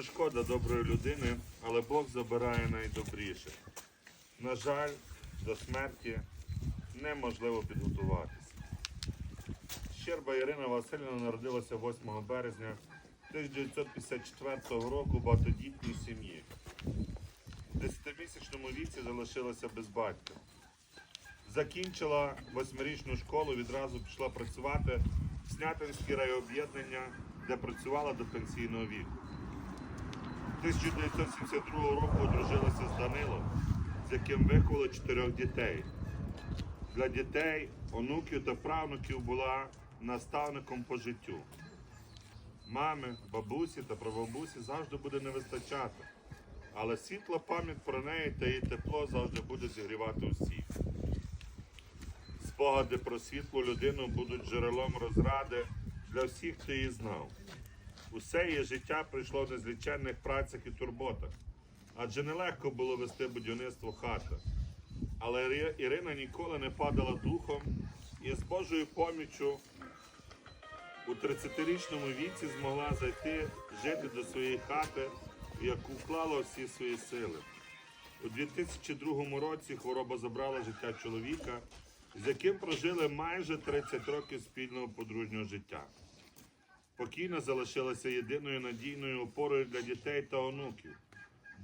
Дуже шкода доброї людини, але Бог забирає найдобріше. На жаль, до смерті неможливо підготуватися. Щерба Ірина Васильівна народилася 8 березня 1954 року в багатодітній сім'ї. В 10-місячному віці залишилася без батька. Закінчила восьмирічну школу, відразу пішла працювати в Снятинське райоб'єднання, де працювала до пенсійного віку. 1972 року одружилася з Данилом, з яким виховали чотирьох дітей. Для дітей, онуків та правнуків була наставником по життю. Мами, бабусі та прабабусі завжди буде не вистачати, але світла пам'ять про неї та її тепло завжди буде зігрівати усіх. Спогади про світлу людину будуть джерелом розради для всіх, хто її знав. Усе її життя пройшло в незліченних працях і турботах, адже нелегко було вести будівництво хати. Але Ірина ніколи не падала духом і з Божою поміччю у 30-річному віці змогла зайти жити до своєї хати, в яку вклала всі свої сили. У 2002 році хвороба забрала життя чоловіка, з яким прожили майже 30 років спільного подружнього життя. Покійна залишилася єдиною надійною опорою для дітей та онуків.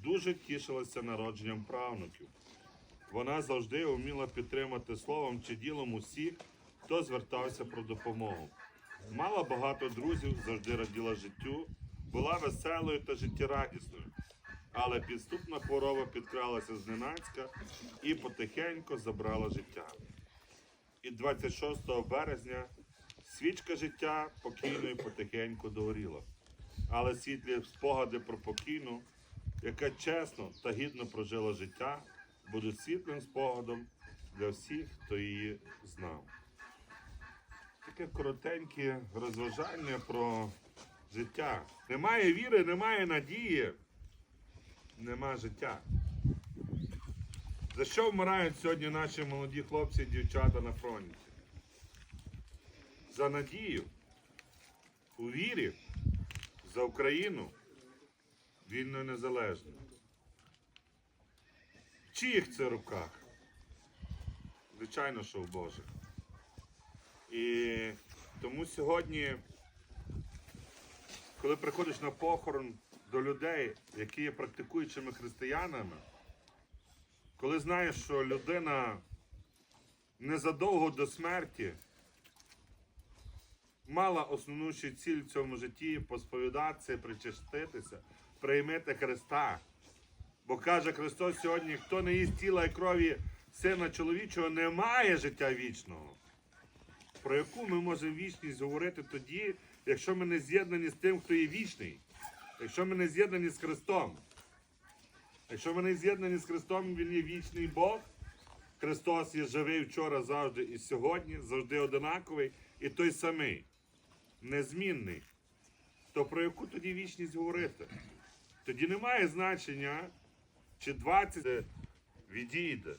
Дуже тішилася народженням правнуків. Вона завжди вміла підтримати словом чи ділом усіх, хто звертався про допомогу. Мала багато друзів, завжди раділа життю, була веселою та життєрадісною. Але підступна хвороба підкралася зненацька і потихеньку забрала життя. І 26 березня свічка життя покійної потихеньку догоріла. Але світлі спогади про покійну, яка чесно та гідно прожила життя, будуть світлим спогадом для всіх, хто її знав. Таке коротеньке розважання про життя. Немає віри, немає надії, нема життя. За що вмирають сьогодні наші молоді хлопці і дівчата на фронті? За надію, у вірі, за Україну, вільно і незалежно. В чиїх це руках? Звичайно, що в Божих. І тому сьогодні, коли приходиш на похорон до людей, які є практикуючими християнами, коли знаєш, що людина незадовго до смерті мала основну ціль в цьому житті посповідатися, причаститися, приймити Христа. Бо каже Христос сьогодні, хто не їсть тіла і крові Сина чоловічого, не має життя вічного. Про яку ми можемо вічність говорити тоді, якщо ми не з'єднані з тим, хто є вічний, якщо ми не з'єднані з Христом. Якщо ми не з'єднані з Христом, Він є вічний Бог. Христос є живий вчора, завжди і сьогодні, завжди одинаковий і той самий, незмінний. То про яку тоді вічність говорити? Тоді немає значення, чи 20 відійде.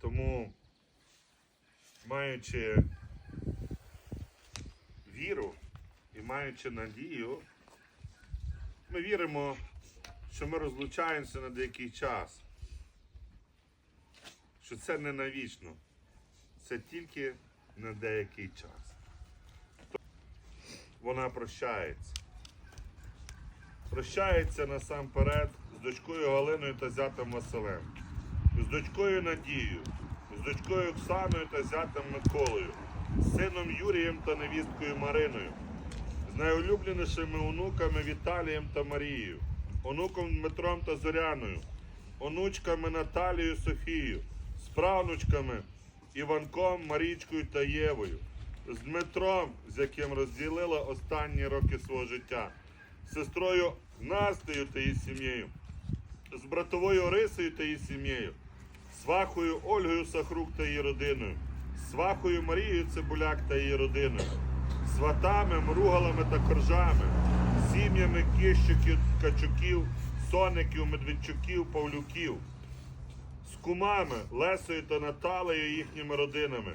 Тому, маючи віру і маючи надію, ми віримо, що ми розлучаємося на деякий час, що це не навічно, це тільки на деякий час. Вона прощається. Прощається насамперед з дочкою Галиною та зятем Василем, з дочкою Надією, з дочкою Оксаною та зятем Миколою, з сином Юрієм та невісткою Мариною, з найулюбленішими онуками Віталієм та Марією, онуком Дмитром та Зоряною, онучками Наталією Софією, з правнучками Іванком, Марічкою та Євою, з Дмитром, з яким розділила останні роки свого життя, з сестрою Настею та її сім'єю, з братовою Орисою та її сім'єю, свахою Ольгою Сахрук та її родиною, свахою Марією Цибуляк та її родиною, сватами, мругалами та коржами, сім'ями Кищуків, Качуків, Соників, Медведчуків, Павлюків, кумами Лесою та Наталею їхніми родинами,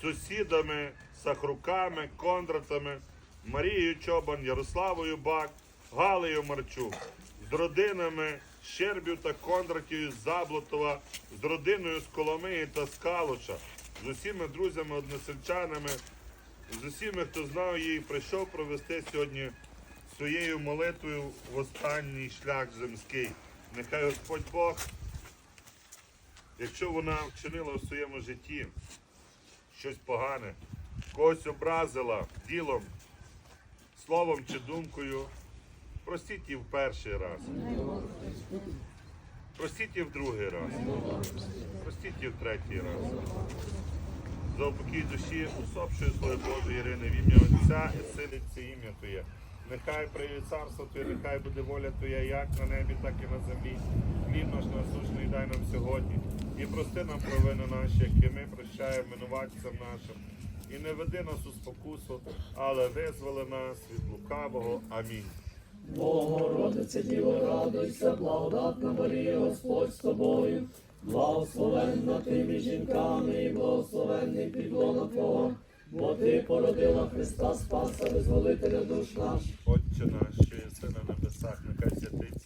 сусідами, Сахруками, Кондратами, Марією Чобан, Ярославою Бак, Галею Марчук, з родинами Щербів та Кондратів Заблотова, з родиною з Коломиї та з з усіма друзями, односельчанами, з усіма, хто знав її, прийшов провести сьогодні своєю молитвою в останній шлях земський. Нехай Господь Бог, якщо вона вчинила в своєму житті щось погане, когось образила ділом, словом чи думкою, простіть її в перший раз. Простіть її в другий раз. Простіть її в третій раз. За упокій душі усопшої Слави Божої Ірини, в ім'я Отця і Сили це ім'я Твоє. Нехай прийде царство Твоє, нехай буде воля Твоя, як на небі, так і на землі. Хліб наш насущний дай нам сьогодні. І прости нам провини наші, які ми прощаємо винуватцям нашим. І не веди нас у спокусу, але визволи нас від лукавого. Амінь. Богородице Діво, радуйся, благодатна Марія, Господь з тобою, благословенна ти між жінками і благословенний підлона Твого, бо ти породила Христа Спаса, визволителя душ наших. Отче наш, що єси на небесах, нехай святиться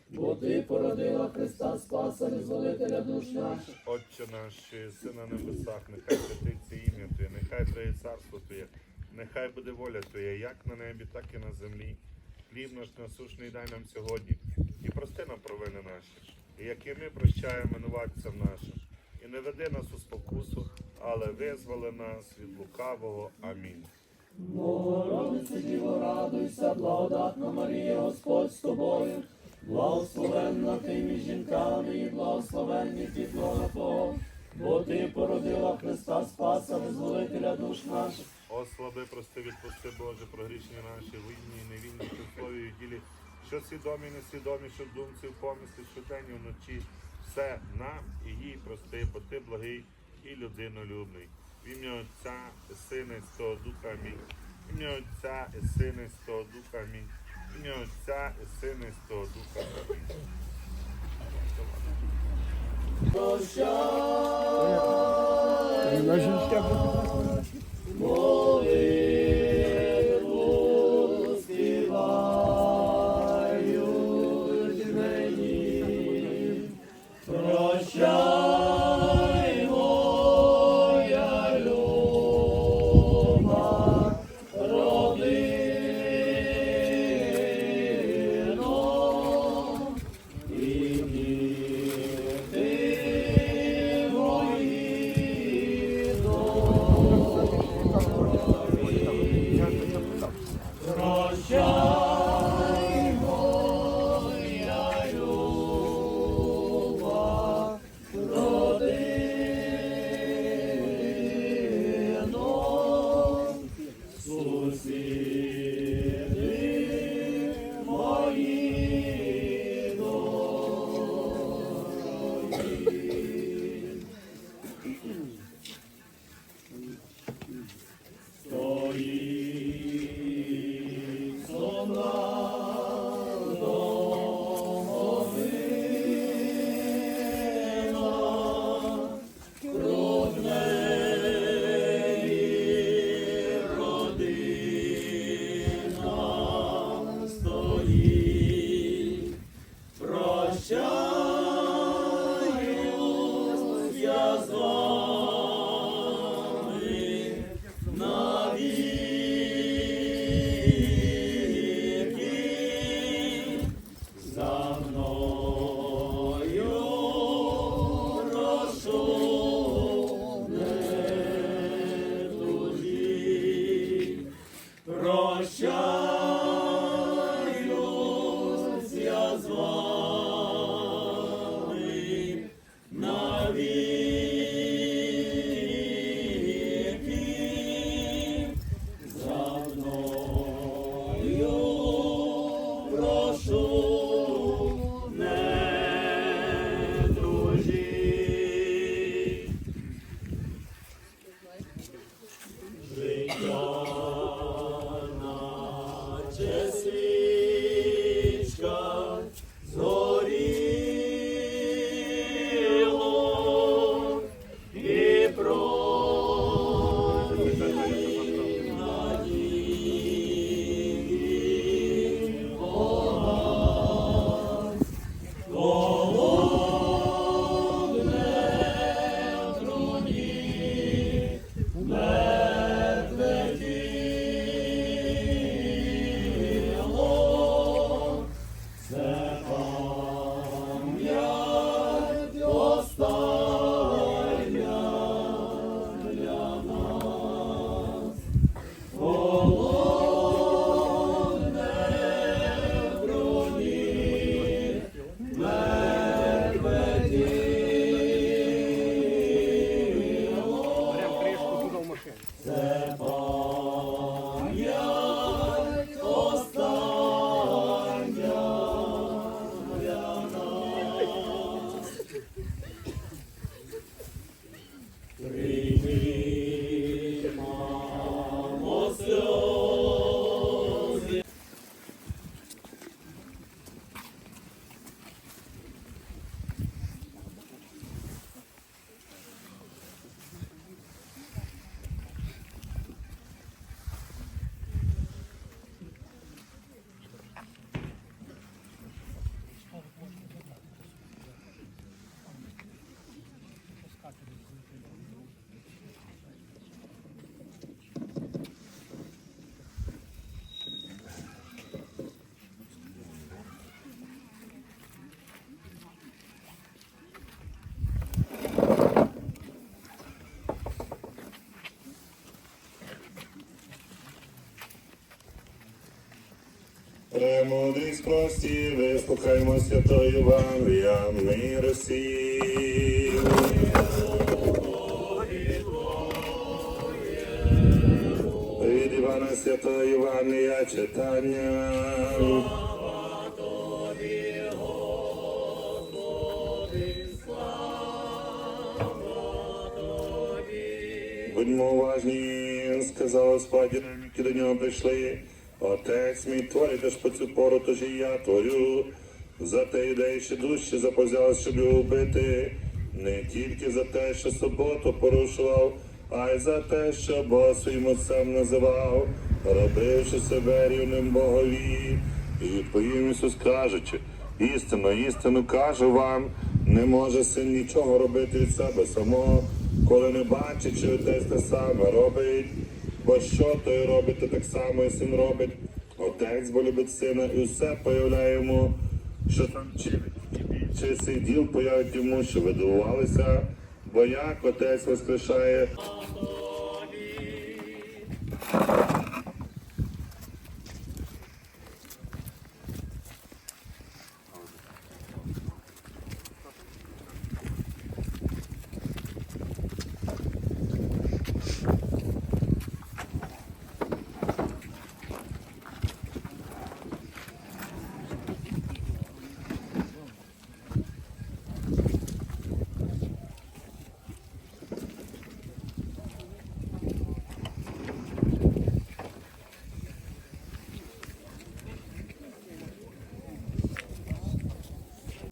бо ти породила Христа Спаса, визволителя душ наших. Отче наш, єси на небесах, нехай святиться ім'я Твоє, нехай прийде царство Твоє, нехай буде воля Твоя, як на небі, так і на землі. Хліб наш насушний дай нам сьогодні, і прости нам провини наші, і які ми прощаємо винуватцям нашим. І не веди нас у спокусу, але визволи нас від лукавого. Амінь. Богородице Діво, радуйся, благодатна Марія, Господь з тобою, благословенна ти між жінками і благословенний підлона Твого, бо ти породила Христа Спаса, визволителя душ наших. О, слаби, прости, відпусти, Боже, про грішні наші, винні і невинні, що і ділі, що свідомі і несвідомі, що думці, в помислі, щодень і вночі. Все нам і їй прости, бо ти благий і людинолюбний. В ім'я Отця і Сина і Святого Духа Амінь. В ім'я Отця і Сина і Святого Духа Амінь. Ім'я Отця і Сина і Святого Духа Амінь. Премудрість прості, вислухаймо святої Євангелія, мир усім. Від Івана Святого Євангелія читання. Будьмо уважні, сказав Господь, які до нього прийшли. Отець мій творить аж по цю пору, тож і я творю. За те юдеї ще дужче запозяли, щоб його вбити. Не тільки за те, що суботу порушував, а й за те, що Бога своїм отцем називав, робивши себе рівним Богові. І відповів Ісус кажучи, істинно, істину кажу вам, не може син нічого робити від себе самого, коли не бачить, що отець те саме робить. Бо що той робить, то так само і син робить. Отець бо любить сина і все появляє йому, що там чинить. Більше цих діл появить йому, що ви дивувалися, бо як отець воскрешає